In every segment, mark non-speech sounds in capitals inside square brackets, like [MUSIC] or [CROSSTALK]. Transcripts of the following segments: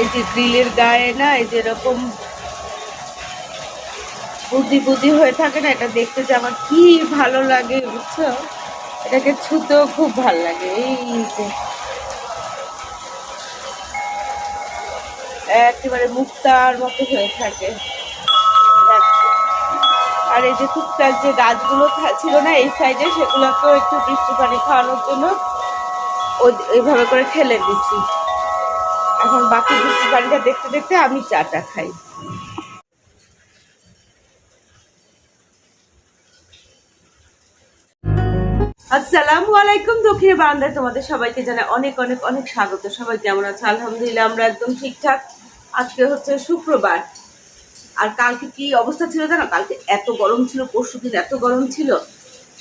এই যে গ্রিলের গায়ে না, এই যে এরকম বুদ্ধি বুদ্ধি হয়ে থাকে না, এটা দেখতে যে আমার কি ভালো লাগে, বুঝছ? এটাকে ছুতেও খুব ভালো লাগে, এই যে। একেবারে মুক্তার মতো হয়ে থাকে। আর এই যে টুকটাক যে গাছগুলো ছিল না, এই সাইডে সেগুলোকেও একটু বৃষ্টি পানি খাওয়ানোর জন্য এইভাবে করে ঠেলে দিচ্ছি। এখন বাকি পানিটা দেখতে দেখতে আমি চাটা খাই। আসসালামু আলাইকুম, দক্ষিণ বারান্দায় তোমাদের সবাইকে জানাই অনেক অনেক অনেক স্বাগত। সবাই কেমন আছে? আলহামদুলিল্লাহ আমরা একদম ঠিকঠাক। আজকে হচ্ছে শুক্রবার। আর কালকে কি অবস্থা ছিল জানো? কালকে এত গরম ছিল, পরশু দিন এত গরম ছিল।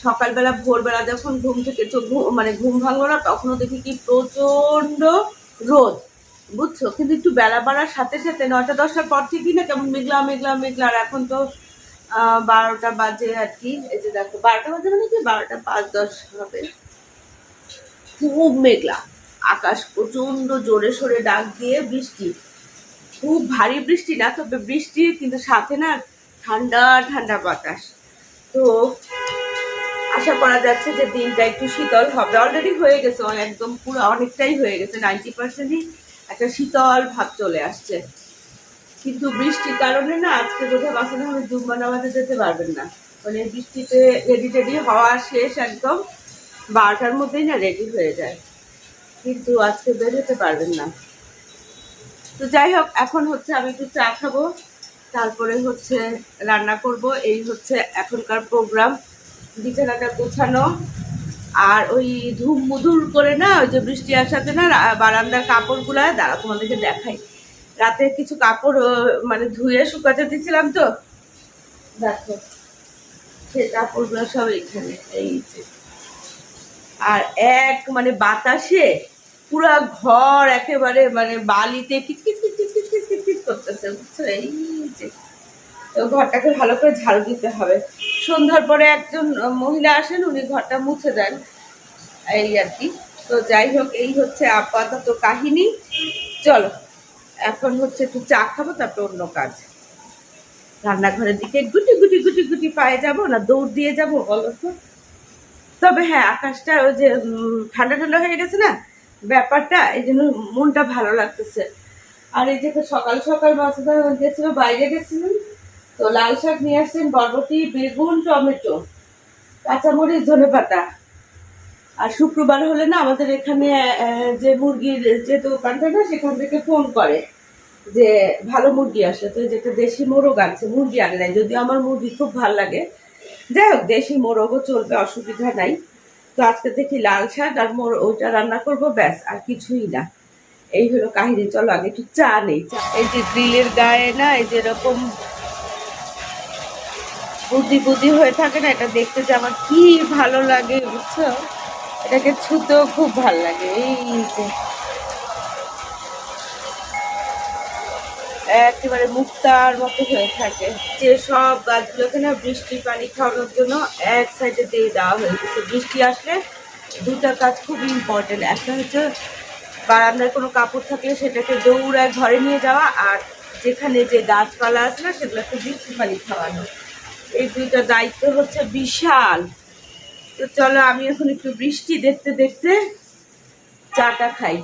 সকালবেলা, ভোরবেলা যখন ঘুম থেকে চোখ মানে ঘুম ভাঙলো না, তখনও দেখি কি প্রচণ্ড রোদ। বুঝছ? কিন্তু একটু বেলা বাড়ার সাথে সাথে নয়টা, দশটার পর থেকেই না কেমন মেঘলা মেঘলা মেঘলা। আর এখন তো বারোটা বাজে আর কি। এই যে দেখো, বারোটা বাজে মানে কি? বারোটা পাঁচ দশ হবে। খুব মেঘলা। আকাশ প্রচণ্ড জোরে সোরে ডাক দিয়ে বৃষ্টি। খুব ভারী বৃষ্টি না, তবে বৃষ্টি, কিন্তু সাথে না ঠান্ডা ঠান্ডা বাতাস। তো আশা করা যাচ্ছে যে দিনটা একটু শীতল হবে। অলরেডি হয়ে গেছে, একদম পুরো অনেকটাই হয়ে গেছে। নাইনটি পার্সেন্টই একটা শীতল ভাব চলে আসছে। কিন্তু বৃষ্টির কারণে না আজকে বোধহয় বাসনে হবে জুম্মা নামাজে যেতে পারবেন না। মানে বৃষ্টিতে রেডি টেডি হওয়া শেষ একদম বারোটার মধ্যেই না রেডি হয়ে যায়। কিন্তু আজকে বের হতে পারবেন না। তো যাই হোক, এখন হচ্ছে আমি একটু চা খাব, তারপরে হচ্ছে রান্না করব। এই হচ্ছে এখনকার প্রোগ্রাম বিছানাটা গোছানো আর ওই ধুম মুধুর করে না, ওই যে বৃষ্টি আসাতে না বারান্দার কাপড়গুলা দাঁড়া তোমাদেরকে দেখাই। রাতে কিছু কাপড় মানে ধুয়ে শুকাতে দিয়েছিলাম তো। দেখো, সে কাপড়গুলো সব এখানে এই যে। আর এক মানে বাতাসে পুরো ঘর একেবারে মানে বালিতে কিচকিচ কিচকিচ কিচকিচ কিচকিচ করতেছে, বুঝছ? এই যে। তো ঘরটাকে ভালো করে ঝাড়ু দিতে হবে। সন্ধ্যার পরে একজন মহিলা আসেন, উনি ঘরটা মুছে দেন। এই আর কি। তো যাই হোক, এই হচ্ছে আপাতত কাহিনী। চলো, এখন হচ্ছে একটু চা খাব, তারপর অন্য কাজ। রান্নাঘরের দিকে গুটি গুটি গুটি গুটি পায়ে যাব না, দৌড় দিয়ে যাব বলো তো? তবে হ্যাঁ আকাশটা ওই যে ঠান্ডা ঠান্ডা হয়ে গেছে না? ব্যাপারটা, এই জন্য মনটা ভালো লাগতেছে। আর এই যে সকাল সকাল মাছটা গেছিল, বাইরে গেছিলেন তো লাল শাক নিয়ে আসছেন বরবটি, বেগুন, টমেটো, কাঁচামরিচ, ধনে পাতা। আর শুক্রবার হলে না আমাদের এখানে যে মুরগির যে দোকানটা না, সেখান থেকে ফোন করে যে ভালো মুরগি আসে। তো যেটা দেশি মোরগ আনছে, মুরগি আনে নাই। যদিও আমার মুরগি খুব ভালো লাগে। যাই হোক, দেশি মোরগও চলবে, অসুবিধা নাই। তো আজকে দেখি লাল শাক আর মোর, ওইটা রান্না করব, ব্যাস, আর কিছুই না। এই হলো কাহিনী। চলো, আগে একটু চা নেই। এই যে গ্রিলের গায়ে না, এই যে এরকম বুদ্ধি বুদ্ধি হয়ে থাকে না, এটা দেখতে যে আমার কি ভালো লাগে, বুঝছ? এটাকে ছুতেও খুব ভালো লাগে, এই যে। একেবারে মুক্তার মতো হয়ে থাকে। যে সব গাছগুলোকে না বৃষ্টি পানি খাওয়ানোর জন্য এক সাইডে দিয়ে দেওয়া হয়ে গেছে। বৃষ্টি আসলে দুটা কাজ খুব ইম্পর্টেন্ট একটা হচ্ছে বারান্দায় কোনো কাপড় থাকলে সেটাকে দৌড়ায় ঘরে নিয়ে যাওয়া আর যেখানে যে গাছপালা আছে না, সেগুলোকে বৃষ্টি পানি খাওয়ানো। এই দুইটা দায়িত্ব হচ্ছে বিশাল। তো চলো, আমি এখন একটু বৃষ্টি দেখতে দেখতে চাটা খাই।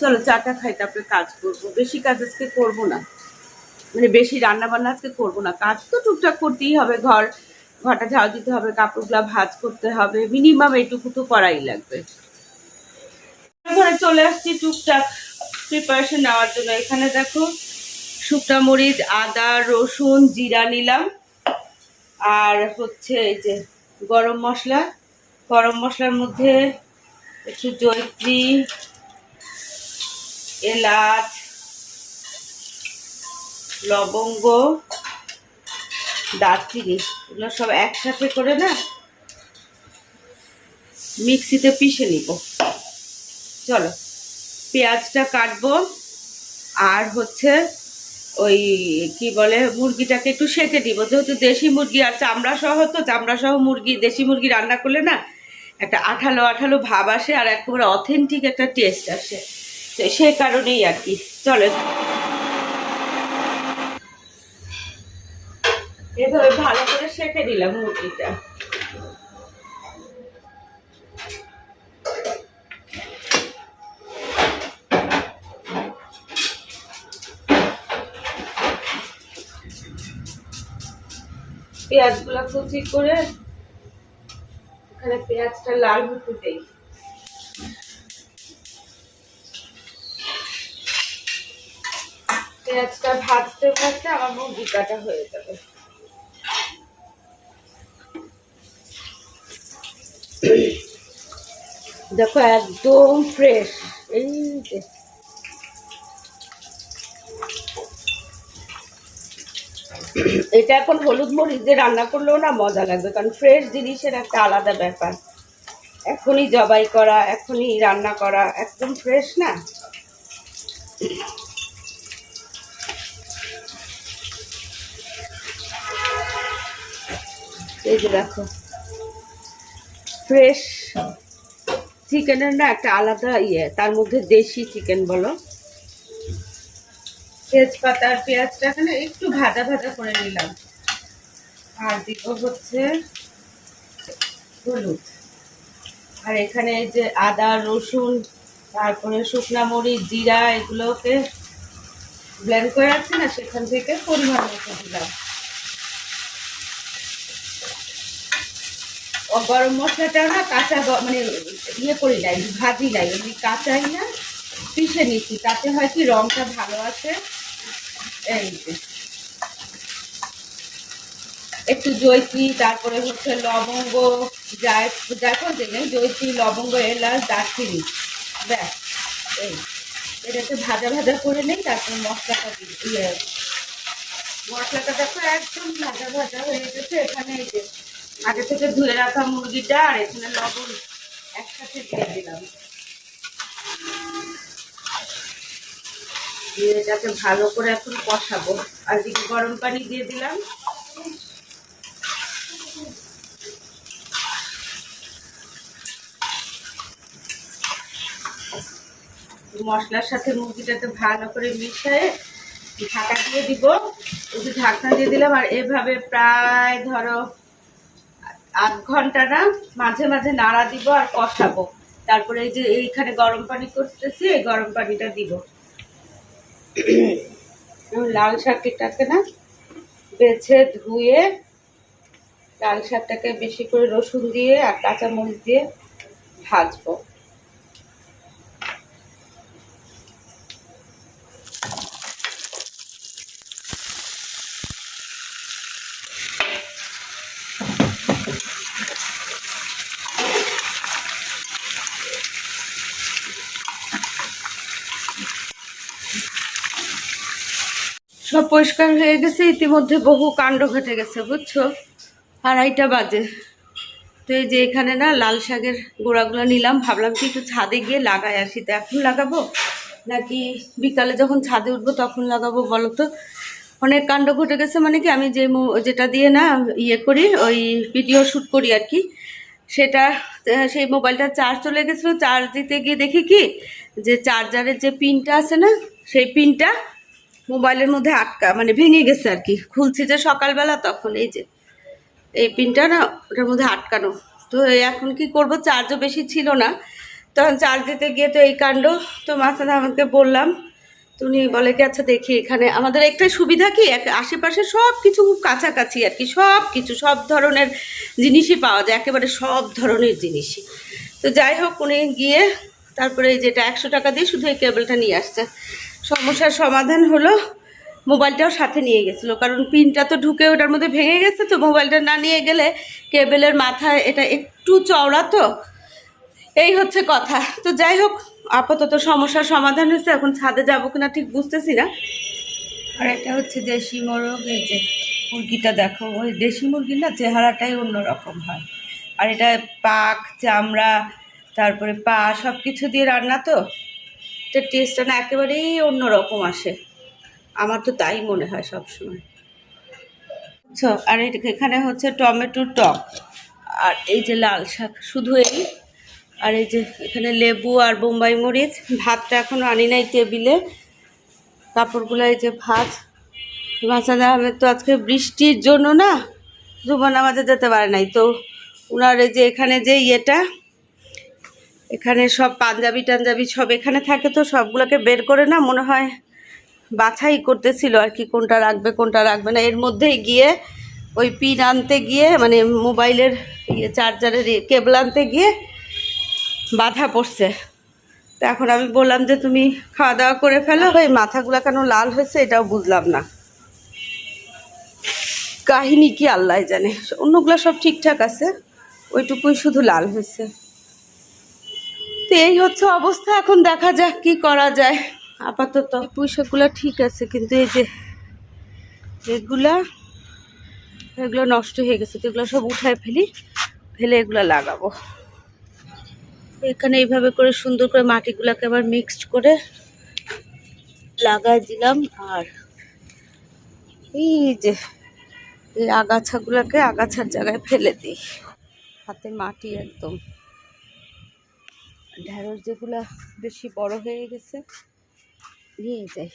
চলো, চাটা খাই, তারপরে কাজ করব। বেশি কাজ আজকে করব না। মানে বেশি রান্না বান্না আজকে করব না। কাজ তো টুকটাক করতেই হবে। ঘর, ঘরটা ঝাড়ু দিতে হবে, কাপড়গুলা ভাজ করতে হবে। মিনিমাম এইটুকু তো করাই লাগবে। ঘরে চলে আসছি টুকটাক প্রিপারেশন নেওয়ার জন্য। এখানে দেখো শুকনা মরিচ, আদা, রসুন, জিরা নিলাম। আর হচ্ছে এই যে গরম মশলা। গরম মশলার মধ্যে একটু জয়ত্রী, এলাচ, লবঙ্গ, দারচিনি, এগুলো সব একসাথে করে না মিক্সিতে পিষে নিব। চলো, পেঁয়াজটা কাটবো। আর হচ্ছে ওই কি বলে, মুরগিটাকে একটু সেঁকে দিব। যেহেতু দেশি মুরগি আর চামড়া সহ তো, চামড়া সহ মুরগি, দেশি মুরগি রান্না করলে না একটা আঠালো আঠালো ভাব আসে আর একেবারে অথেন্টিক একটা টেস্ট আসে। তো সে কারণেই আর কি। চলে। এভাবে ভালো করে সেঁকে দিলাম মুরগিটা। পেঁয়াজগুলো কুচি করে এখানে পেঁয়াজটা লাল হতে দেই। পেঁয়াজটা ভাজতে ভাজতে আমার মুরগি কাটা হয়ে যাবে। দেখো একদম ফ্রেশ এই এটা এখন হলুদ মরিচ দিয়ে রান্না করলেও না মজা লাগবে, কারণ ফ্রেশ জিনিসের একটা আলাদা ব্যাপার। এখনই জবাই করা, এখনই রান্না করা, একদম ফ্রেশ না? এই যে দেখো ফ্রেশ চিকেনের না একটা আলাদা ইয়ে তার মধ্যে দেশি চিকেন বলো। তেজপাতা আর পেঁয়াজটা এখানে একটু ভাজা ভাজা করে নিলাম। আর দিব হচ্ছে হলুদ। আর এখানে যে আদা, রসুন, তারপরে শুকনা মরিচ, জিরা, এগুলোকে ব্লেন্ড করে আছে না, সেখান থেকে পরিমাণ মতো দিলাম। গরম মশলাটা না কাঁচা মানে ইয়ে করি নাই, ভাজি নাই কাঁচাই না, পিষে নিচ্ছি তাতে হয় কি রংটা ভালো আছে একটু জৈত্রী তারপরে হচ্ছে লবঙ্গ জায় জায়ফল দিলেন জৈত্রী লবঙ্গ, এলাচ, দারচিনি। ব্যাস, এই। এটা এটাকে ভাজা ভাজা করে নেই, তারপর মশলাটা দিই। ইয়ে। মশলাটা দেখো একদম ভাজা ভাজা হয়ে গেছে এখানে, এই যে। আগে থেকে ধুয়ে রাখা মুরগিটা আর এখানে লবণ একসাথে দিয়ে দিলাম। দিয়ে এটাকে ভালো করে এখন কষাবো। আর দিকে গরম পানি দিয়ে দিলাম। মশলার সাথে মুরগিটাকে ভালো করে মিশিয়ে ঢাকা দিয়ে দিব। একটু ঢাকনা দিয়ে দিলাম। আর এভাবে প্রায় ধরো আধ ঘণ্টা না মাঝে মাঝে নাড়া দিব আর কষাবো। তারপরে এই যে এইখানে গরম পানি করতেছি, এই গরম পানিটা দিব। লাল শাকটাকে না বেছে ধুয়ে লাল শাকটাকে বেশি করে রসুন দিয়ে আর কাঁচামরিচ দিয়ে ভাজবো। সব পরিষ্কার হয়ে গেছে, ইতিমধ্যে বহু কাণ্ড ঘটে গেছে, বুঝছ? আড়াইটা বাজে। তো এই যে এখানে না লাল শাকের গোড়াগুলো নিলাম, ভাবলাম কি একটু ছাদে গিয়ে লাগাই আসি। তো এখন লাগাবো? নাকি বিকালে যখন ছাদে উঠবো তখন লাগাবো বলো তো অনেক কাণ্ড ঘটে গেছে মানে কি আমি যে যেটা দিয়ে না ইয়ে করি, ওই ভিডিও শ্যুট করি আর কি, সেটা সেই মোবাইলটা চার্জ চলে গেছিল চার্জ দিতে গিয়ে দেখি কি, যে চার্জারের যে পিনটা আছে না, সেই পিনটা মোবাইলের মধ্যে আটকা মানে ভেঙে গেছে আর কি। খুলছি যে সকালবেলা, তখন এই যে, এই পিনটা না, ওটার মধ্যে আটকানো। তো এখন কি করব চার্জও বেশি ছিল না। তখন চার্জ দিতে গিয়ে তো এই কাণ্ড, তো মাসাদা আমাকে বললাম, তুমি বলে কি আচ্ছা দেখি এখানে। আমাদের একটাই সুবিধা কি, এক আশেপাশে সব কিছু খুব কাছাকাছি আর কি, সব কিছু, সব ধরনের জিনিসই পাওয়া যায়, একেবারে সব ধরনের জিনিসই। তো যাই হোক, উনি গিয়ে তারপরে এই যেটা একশো টাকা দিয়ে শুধু এই কেবলটা নিয়ে আসছে। সমস্যার সমাধান হলো মোবাইলটাও সাথে নিয়ে গেছিল। কারণ পিনটা তো ঢুকে ওটার মধ্যে ভেঙে গেছে তো মোবাইলটা না নিয়ে গেলে কেবেলের মাথায় এটা একটু চওড়া তো, এই হচ্ছে কথা। তো যাই হোক, আপাতত সমস্যার সমাধান হয়েছে, এখন ছাদে যাব কিনা ঠিক বুঝতেছি না। আর এটা হচ্ছে দেশি মোরগ, এই যে মুরগিটা দেখো, ওই দেশি মুরগির না চেহারাটাই অন্যরকম হয়। আর এটা পাক, চামড়া, তারপরে পা সব কিছু দিয়ে রান্না তো এটা টেস্টটা না একেবারেই অন্যরকম আসে। আমার তো তাই মনে হয় সব সময় আচ্ছা আর এখানে হচ্ছে টমেটোর টক আর এই যে লাল শাক, শুধু এই? আর এই যে এখানে লেবু আর বোম্বাই মরিচ, ভাতটা এখনও আনি নাই টেবিলে। কাপড়গুলো এই যে ভাত। মাসাদ আহমেদ তো আজকে বৃষ্টির জন্য না জুমা নামাজে যেতে পারে নাই। তো ওনার এই যে এখানে যে ইয়েটা এখানে সব পাঞ্জাবি টাঞ্জাবি সব এখানে থাকে তো সবগুলোকে বের করে না, মনে হয় বাছাই করতেছিল আর কি কোনটা রাখবে কোনটা রাখবে না। এর মধ্যেই গিয়ে ওই পিন আনতে গিয়ে মানে মোবাইলের ইয়ে চার্জারের কেবল আনতে গিয়ে বাধা পড়ছে। তো এখন আমি বললাম যে তুমি খাওয়া দাওয়া করে ফেলো ওই মাথাগুলো কেন লাল হয়েছে এটাও বুঝলাম না। কাহিনী কি আল্লাহ জানে, অন্যগুলো সব ঠিকঠাক আছে, ওইটুকুই শুধু লাল হয়েছে। তো এই হচ্ছে অবস্থা, এখন দেখা যাক কি করা যায়। আপাতত পুঁইশাকগুলো ঠিক আছে, কিন্তু এই যে এগুলা, এগুলো নষ্ট হয়ে গেছে, তো এগুলো সব উঠায় ফেলি, ফেলে এগুলো লাগাবো। এখানে এইভাবে করে সুন্দর করে মাটিগুলোকে আবার মিক্সড করে লাগাই দিলাম, আর এই যে এই আগাছাগুলোকে আগাছার জায়গায় ফেলে দিই, হাতে মাটি একদম। ঢেঁড়স যেগুলা বেশি বড় হয়ে গেছে নিয়ে যাই।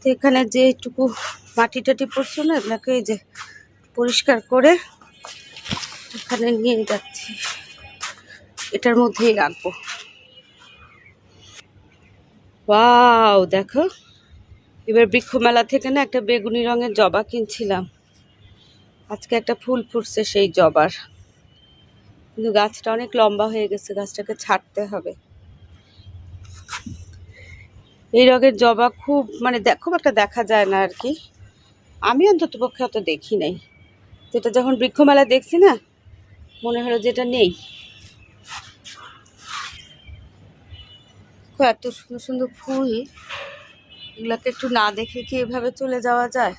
তো এখানে যে মাটি টাটি পড়ছে না আপনাকে এই যে পরিষ্কার করে এখানে নিয়ে যাচ্ছি। এটার মধ্যেই রাখব। ওয়াও, দেখো। এবার বৃক্ষ মেলা থেকে না একটা বেগুনি রঙের জবা কিনছিলাম। আজকে একটা ফুল ফুটছে সেই জবার। কিন্তু গাছটা অনেক লম্বা হয়ে গেছে, গাছটাকে ছাড়তে হবে। এই রঙের জবা খুব মানে খুব একটা দেখা যায় না আর কি। আমি অন্তত পক্ষে অত দেখি নাই। যেটা যখন বৃক্ষমেলা দেখছি না, মনে হলো যেটা নেই। খুব এত সুন্দর সুন্দর ফুল। এগুলাকে একটু না দেখে কি এভাবে চলে যাওয়া যায়?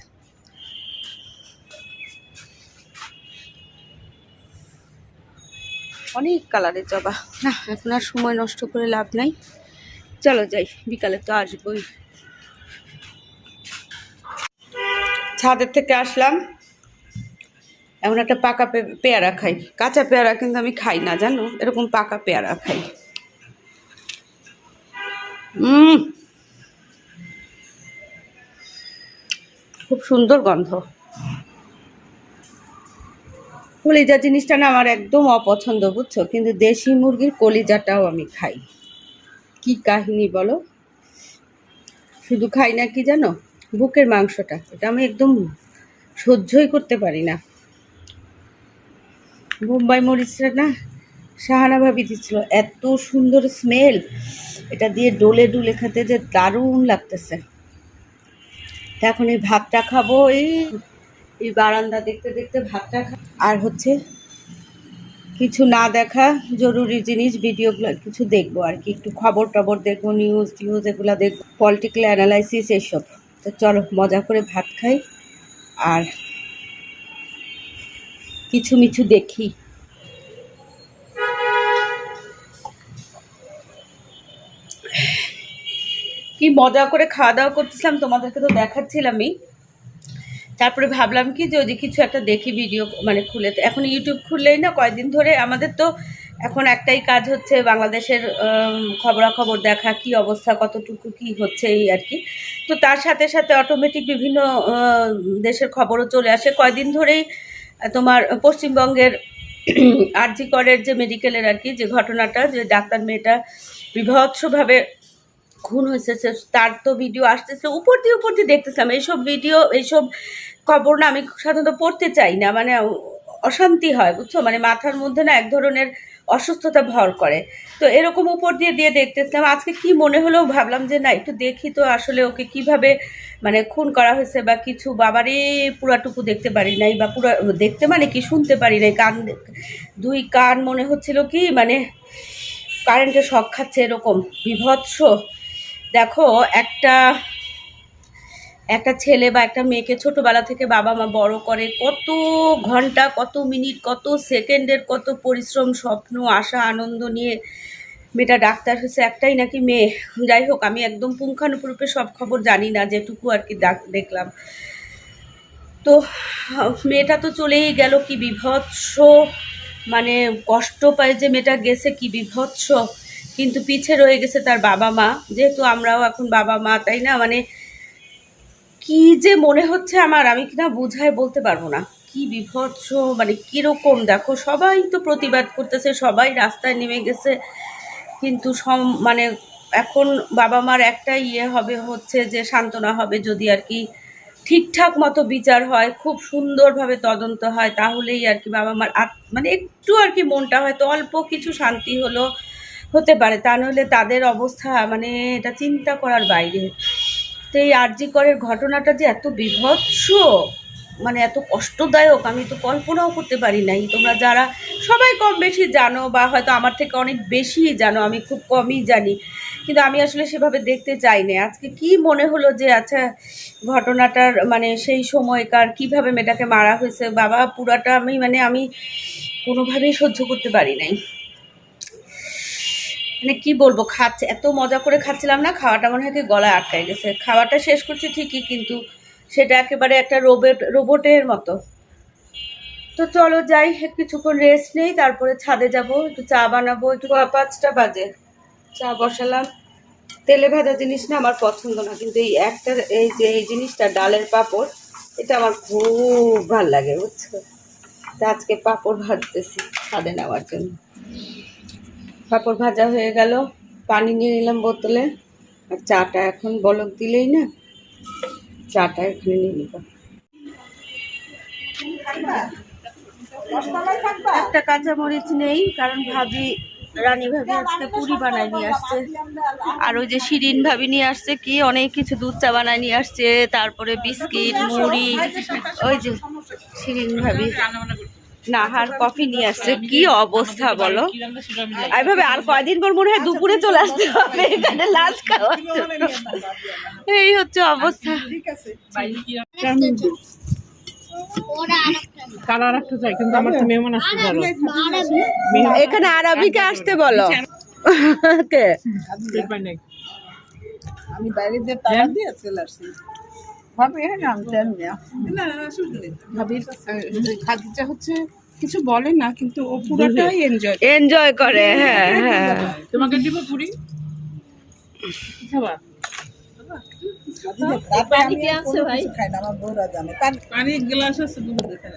অনেক কালারের জবা। না, এখন আর সময় নষ্ট করে লাভ নাই। চলো যাই, বিকালে তো আসবোই। ছাদের থেকে আসলাম। এখন একটা পাকা পেয়ারা খাই। কাঁচা পেয়ারা কিন্তু আমি খাই না, জানো? এরকম পাকা পেয়ারা খাই। খুব সুন্দর গন্ধ। কলিজা জিনিসটা না আমার একদম অপছন্দ, বুঝছ? কিন্তু দেশি মুরগির কলিজাটাও আমি খাই। কি কাহিনী বলো? শুধু খাই না কি জানো? বুকের মাংসটা। এটা আমি একদম সহ্যই করতে পারি না। বোম্বাই মরিচটা না সাহানা ভাবি দিচ্ছিল এত সুন্দর স্মেল এটা দিয়ে ডোলে ডুলে খেতে যে দারুণ লাগতেছে। এখন এই ভাতটা খাব, এই এই বারান্দা দেখতে দেখতে ভাতটা আর হচ্ছে কিছু না দেখা জরুরি জিনিস, ভিডিওগুলো কিছু দেখব আর কি, একটু খবর টবর দেখব নিউজ টিউজ এগুলো দেখব পলিটিক্যাল অ্যানালাইসিস এইসব তো চলো, মজা করে ভাত খাই আর কিছু মিছু দেখি। কি মজা করে খাওয়া দাওয়া করতেছিলাম, তোমাদেরকে তো দেখাচ্ছিলামই। তারপরে ভাবলাম কি যে ওই কিছু একটা দেখি ভিডিও মানে খুলে। এখন ইউটিউব খুললেই না, কয়েকদিন ধরে আমাদের তো এখন একটাই কাজ হচ্ছে বাংলাদেশের খবরাখবর দেখা, কি অবস্থা, কতটুকু কি হচ্ছে এই আর কি। তো তার সাথে সাথে অটোমেটিক বিভিন্ন দেশের খবরও চলে আসে। কয়দিন ধরেই তোমার পশ্চিমবঙ্গের আরজি করের যে মেডিকেলের আর কি যে ঘটনাটা, যে ডাক্তার মেয়েটা বিভৎসভাবে খুন হয়েছে তার তো ভিডিও আসতেছে, উপর দিয়ে উপর দিয়ে দেখতেছিলাম এইসব ভিডিও এইসব খবর না আমি সাধারণত পড়তে চাই না মানে অশান্তি হয়, বুঝছ? মানে মাথার মধ্যে না এক ধরনের অসুস্থতা ভর করে। তো এরকম উপর দিয়ে দিয়ে দেখতেছিলাম। আজকে কি মনে হলেও ভাবলাম যে না, একটু দেখি তো আসলে ওকে কীভাবে মানে খুন করা হয়েছে বা কিছু বাবারে পুরাটুকু দেখতে পারি নাই বা পুরা, দেখতে মানে কি শুনতে পারি নাই। কান, দুই কান মনে হচ্ছিল কি মানে কারেন্টে শখ খাচ্ছে এরকম, বিভৎস। দেখো, একটা একটা ছেলে বা একটা মেয়েকে ছোটোবেলা থেকে বাবা মা বড় করে কত ঘণ্টা, কত মিনিট, কত সেকেন্ডের কত পরিশ্রম, স্বপ্ন, আশা, আনন্দ নিয়ে মেয়েটা ডাক্তার হয়েছে, একটাই নাকি মেয়ে? যাই হোক, আমি একদম পুঙ্খানুপুরূপে সব খবর জানি না, যেটুকু আর কি দেখলাম। তো, মেয়েটা তো চলেই গেল, কি বিভৎস মানে কষ্ট পায় যে মেয়েটা গেছে, কি বিভৎস। কিন্তু পিছে রয়ে গেছে তার বাবা মা। যেহেতু আমরাও এখন বাবা মা, তাই না? মানে কি যে মনে হচ্ছে আমার, আমি কিনা বুঝায় বলতে পারব না। কি বিভৎস মানে কীরকম, দেখো, সবাই তো প্রতিবাদ করতেছে, সবাই রাস্তায় নেমে গেছে। কিন্তু সম মানে এখন বাবা মার একটা ইয়ে হবে, হচ্ছে যে সান্ত্বনা হবে, যদি আর কি ঠিকঠাক মতো বিচার হয়, খুব সুন্দরভাবে তদন্ত হয়, তাহলেই আর কি বাবা মার মানে একটু আর কি মনটা হয়তো অল্প কিছু শান্তি হলো। হতে পারে। তা নইলে তাদের অবস্থা মানে এটা চিন্তা করার বাইরে। তো এই আরজি করের ঘটনাটা যে এত বিভৎস মানে এত কষ্টদায়ক, আমি তো কল্পনাও করতে পারি নাই। তোমরা যারা সবাই কম বেশি জানো বা হয়তো আমার থেকে অনেক বেশি জানো, আমি খুব কমই জানি। কিন্তু আমি আসলে সেভাবে দেখতে চাই না আজকে কি মনে হলো যে আচ্ছা ঘটনাটার মানে সেই সময়কার কীভাবে মেয়েটাকে মারা হয়েছে, বাবা পুরাটা আমি মানে আমি কোনোভাবেই সহ্য করতে পারি নাই। মানে কি বলব, খাচ্ছে, এত মজা করে খাচ্ছিলাম না, খাওয়াটা মনে হয় কি গলায় আটকায় গেছে। খাওয়াটা শেষ করছি ঠিকই, কিন্তু সেটা একেবারে একটা রোবট, রোবটের মতো। তো চলো যাই, কিছুক্ষণ রেস্ট নেই, তারপরে ছাদে যাব, একটু চা বানাবো, একটু পাঁচটা বাজে। চা বসালাম। তেলে ভাজা জিনিস না আমার পছন্দ না, কিন্তু এই একটা, এই যে, এই জিনিসটা, ডালের পাঁপড়, এটা আমার খুব ভালো লাগে, বুঝছ? আজকে পাঁপড় ভাজতেছি, ছাদে নেওয়ার জন্য। পাঁপড় ভাজা হয়ে গেল। পানি নিয়ে নিলাম বোতলে। আর চাটা এখন বলক দিলেই না, চাটা এখানে নিয়ে নিব। একটা কাঁচামরিচ নেই, কারণ ভাবি, রানী ভাবি আজকে পুরি বানায় নিয়ে আসছে। আর ওই যে শিরিন ভাবি নিয়ে আসছে কি, অনেক কিছু দুধ চা বানায় নিয়ে আসছে, তারপরে বিস্কিট, মুড়ি, ওই যে শিরিন ভাবি। নাহার কফি নিয়ে আসছে। কি অবস্থা বলো? এইভাবে আর কয়দিন পর মনে হয় দুপুরে চলে আসতে হবে এখানে লাঞ্চ খাওয়ার জন্য। এই হচ্ছে অবস্থা। কালার একটা চাই কিন্তু আমার তো মেহমান আসতে পারো। এখানে আরবিকে আসতে বলো। আমি [LAUGHS] বাইরে দিয়ে চলে আসছি ভাবি হ্যাঁ না ভাবির খাদিজা হচ্ছে কিছু বলে না কিন্তু ও পুরোটাই [LAUGHS] এনজয় এনজয় করে হ্যাঁ [LAUGHS] হ্যাঁ। তোমাকে দিব পুরি? খাবা?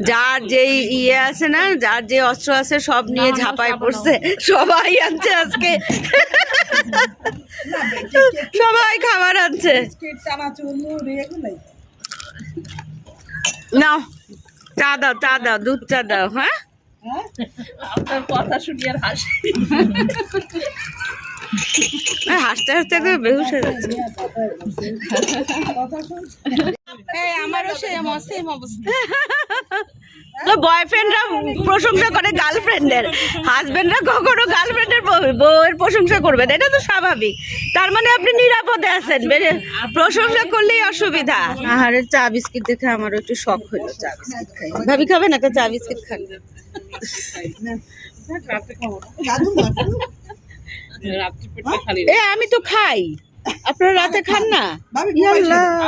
যার যেই ইয়ে আছে না যার যে অস্ত্র আছে সব নিয়ে ঝাঁপায় পড়ছে। সবাই আনছে আজকে। সবাই খাবার আনছে বিস্কিট চানাচুর মুড়ি এগুলোই নাও চা দাও চা দাও দুধ চা দাও হ্যাঁ? হ্যাঁ আপনার কথা শুনি আর হাসি। হাসতে হাসতে বেহুশ হয়ে যাচ্ছে। এই আমারও সেম সেম অবস্থা। তো বয়ফ্রেন্ডরা প্রশংসা করে গার্লফ্রেন্ডের হাজবেন্ডরা কখনো গার্লফ্রেন্ডের বউয়ের প্রশংসা করবে না? এটা তো স্বাভাবিক। তার মানে আপনি নিরাপদে আছেন প্রশংসা করলেই অসুবিধা। আহারে চা বিস্কিট দেখে আমারও একটু শখ হইল চা বিস্কিট খাই। ভাবি খাবেন একটা চা বিস্কিট খান এ আমি তো খাই। আপনারা রাতে খান না?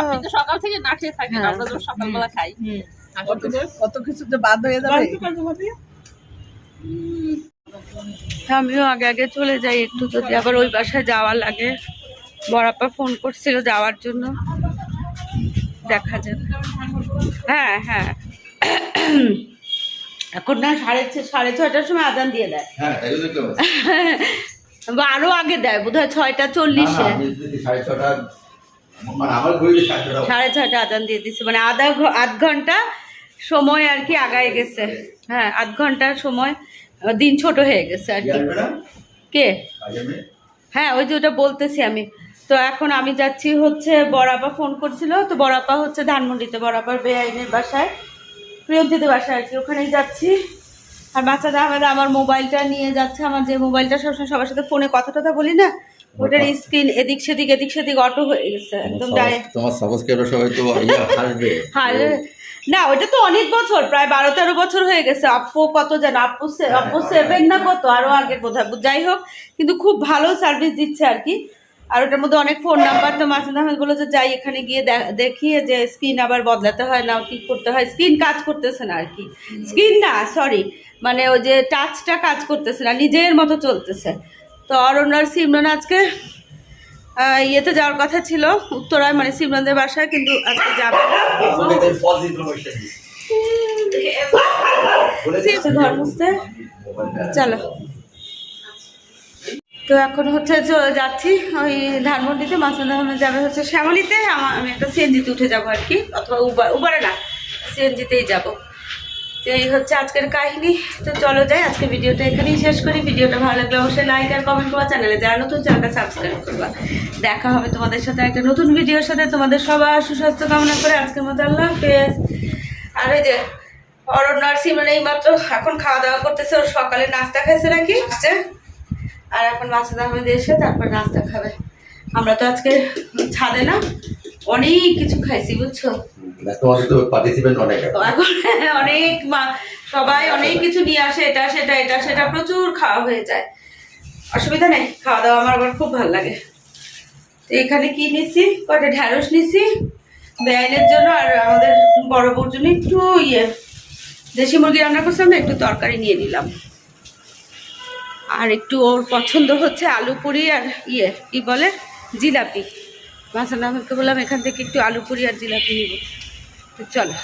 আপনি তো সকাল থেকে না খেয়ে থাকেন আমরা তো সকালবেলা খাই। কত কত কিছু যে বাদ হয়ে যাবে। আমিও আগে আগে চলে যাই একটু যদি আবার ওই বাসায় যাওয়া লাগে। বড়াপা ফোন করছিল যাওয়ার জন্য। দেখা যাবে হ্যাঁ হ্যাঁ। এখন না সাড়ে ছ- সাড়ে ছয়টার সময় আদান দিয়ে দেয়। [LAUGHS] আরও আগে দেয় বোধ হয় ছয়টা চল্লিশে। সাড়ে মানে সাড়ে ছয়টা আদান দিয়ে দিচ্ছে মানে আধা আধ ঘণ্টা সময় আর কি আগায় গেছে। হ্যাঁ আধ ঘণ্টা সময় দিন ছোট হয়ে গেছে আর কি। কি হ্যাঁ ওই যে ওটা বলতেছি আমি। তো এখন আমি যাচ্ছি হচ্ছে বড়াপা ফোন করছিল তো বড়াপা হচ্ছে ধানমন্ডিতে বড়াপার বেআইনের বাসায় প্রিয়ন্তীদের বাসায় আর কি। ওখানেই যাচ্ছি। আর বাচ্চাদের আহমেদ আমার মোবাইলটা নিয়ে যাচ্ছে আমার যে মোবাইলটা সবসময় সবার সাথে ফোনে কথা টথা বলি না ওটার স্ক্রিন এদিক সেদিক এদিক সেদিক অটো হয়ে গেছে একদম তোমার সাবস্ক্রাইবার সবাই তো হাসবে। হ্যাঁ না ওটা তো অনেক বছর প্রায় বারো তেরো বছর হয়ে গেছে আপু কত জানো আপু সে- আপু সেভেন না কত আরও আগে বোধহয় যাই হোক কিন্তু খুব ভালো সার্ভিস দিচ্ছে আর কি। আর ওটার মধ্যে অনেক ফোন নাম্বার তো মাসুদ আহমেদ বলে যে যাই এখানে গিয়ে দে- দেখিয়ে যে স্ক্রিন আবার বদলাতে হয় না কি করতে হয় স্ক্রিন কাজ করতেছে না আর কি। স্ক্রিন না সরি মানে ওই যে টাচটা কাজ করতেছে না নিজের মতো চলতেছে। তো অরণ্যার সিমরন আজকে ইয়েতে যাওয়ার কথা ছিল উত্তরায় মানে সিমরনদের বাসায় কিন্তু আজকে যাবে ঘর মুছতে চলো। তো এখন হচ্ছে যাচ্ছি, ওই ধানমন্ডিতে আহমেদ যাবে হচ্ছে শ্যামলিতে। আমি একটা সিএনজিতে উঠে যাব আর কি, অথবা উবার উবারে না, সিএনজিতেই যাব। তো এই হচ্ছে আজকের কাহিনী। তো চলো যাই, আজকে ভিডিওটা এখানেই শেষ করি। ভিডিওটা ভালো লাগলে অবশ্যই লাইক আর কমেন্ট করবা চ্যানেলে যারা নতুন, চ্যানেলটা সাবস্ক্রাইব করবা। দেখা হবে তোমাদের সাথে একটা নতুন ভিডিওর সাথে। তোমাদের সবার সুস্বাস্থ্য কামনা করে আজকের মতো আল্লাহ হাফেজ। আর এই যে অরণ্য আর সিমরন এই মাত্র, এখন খাওয়া দাওয়া করতেছে, ওর সকালে নাস্তা খাইছে নাকি? যে আর এখন মাসুদ আহমেদ এসে তারপর নাস্তা খাবে। আমরা তো আজকে ছাদে না অনেক কিছু খাইছি বুঝছ? অনেক সবাই অনেক কিছু নিয়ে আসে এটা সেটা এটা সেটা প্রচুর খাওয়া হয়ে যায়। অসুবিধা নেই খাওয়া দাওয়া আমার আবার খুব ভালো লাগে। তো এখানে কি নিছি? কয়টা ঢ্যাঁড়স নিছি বেআইনের জন্য আর আমাদের বড় বউর জন্য একটু ইয়ে। দেশি মুরগি রান্না করছিলাম একটু তরকারি নিয়ে নিলাম। আর একটু ওর পছন্দ হচ্ছে আলু পুরি আর ইয়ে কি বলে? জিলাপি। মাসান আহমেদকে বললাম এখান থেকে একটু আলু পুরি আর জিলাপি নিব। তো চলো।